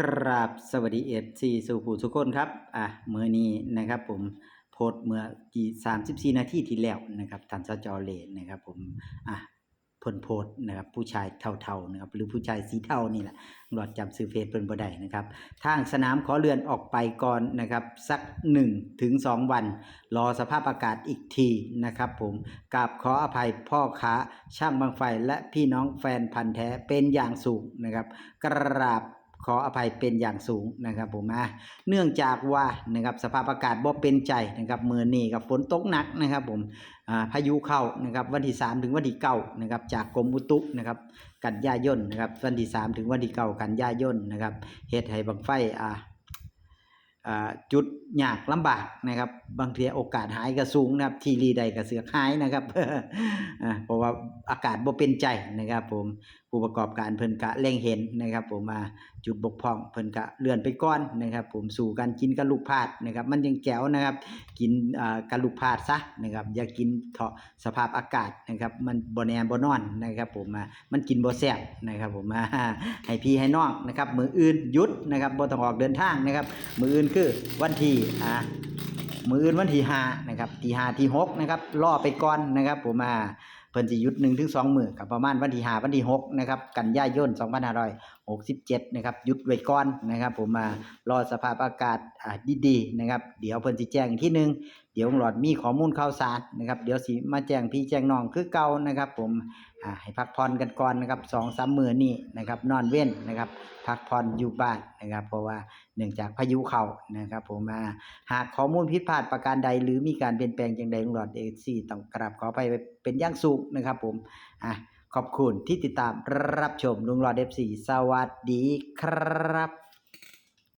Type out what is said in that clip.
กราบสวัสดีเอฟซีสุภูทุกคนครับ อะเมื่อนี้นะครับ ผมโพสเมื่อกี่สามสิบสี่นาทีที่แล้วนะครับท่านสจเลนนะครับ ผมอะพนโพสนะครับผู้ชายเทาๆนะครับหรือผู้ชายสีเทานี่แหละหลอดจำซื้อเฟซเพิ่นบ่ได้นะครับทางสนามขอเลื่อนออกไปก่อนนะครับสัก1ถึง2วัน รอสภาพอากาศอีกทีนะครับผมกราบขออภัยพ่อค้าช่างบางไฟและพี่น้องแฟนพันธ์แท้เป็นอย่างสูงนะครับ กราบ ขออภัยเป็นอย่างสูงนะครับผมอะเนื่องจากว่านะครับสภาพอากาศบ่เป็นใจนะครับมือนี่กับฝนตกหนักนะครับผมอ่าพายุเข้านะครับวันที่3ถึงวันที่9นะครับจากกรมอุตุนะครับกันยายนนะครับวันที่3ถึงวันที่9กันยายนนะครับเฮ็ดให้บังไฟอ่า จุดยากลำบากนะครับ บางทีโอกาสหายก็สูงนะครับ ทีรีใดก็เสือกหายนะครับเพราะว่าอากาศบ่เป็นใจนะครับ ผมผู้ประกอบการเพิ่นกะเล็งเห็นนะครับ ผมมาจุดบกพร่องเพิ่นก็เลื่อนไปก่อนนะครับ ผมสู่การกินกระลูกพาดนะครับ มันยังแจ๋วนะครับ กินอ่ากะลูกพาดซะนะครับ อย่ากินเถาะสภาพอากาศนะครับ มันบ่แนบ่นอนนะครับ ผมมามันกินบ่แซ่บนะครับ ผมมาให้พี่ให้น้องนะครับ มืออื่นหยุดนะครับบ่ต้องออกเดินทางนะครับ มืออื่นคือวันที่อ่ามืออื่นวันที่5นะครับที่5ที่6นะครับล่อไปก่อนนะครับ ผมมาเพิ่นสิหยุดหนึ่งถึงสองมือก็ประมาณวันที่5วันที่6นะครับ กันยายนสองพันห้าร้อยะครับหยุดไว้ก่อนนะครับ ผมมารอสภาพอากาศดีๆนะครับ เดี๋ยวเพิ่นสิแจ้งอีกทีหนึ่งเดี๋ยวหลอดมีข้อมูลข่าวสารนะครับ เดี๋ยวสิมาแจ้งพี่แจ้งน้องคือเก่านะครับ ผมให้พักผ่อนกันก่อนนะครับ2-3มื้อนี้นะครับ นอนเว้นนะครับ พักผ่อนอยู่บ้านนะครับ เพราะว่าเนื่องจากพายุเข้านะครับ ผมมาหากข้อมูลผิดพลาดประการใด หรือมีการเปลี่ยนแปลงอย่างใดหลอดเอซีต้องกราบขอไปเป็นย่างสูงนะครับ ผมอะ ขอบคุณที่ติดตามรับชมลุงหลอดเอฟซีสวัสดีครับ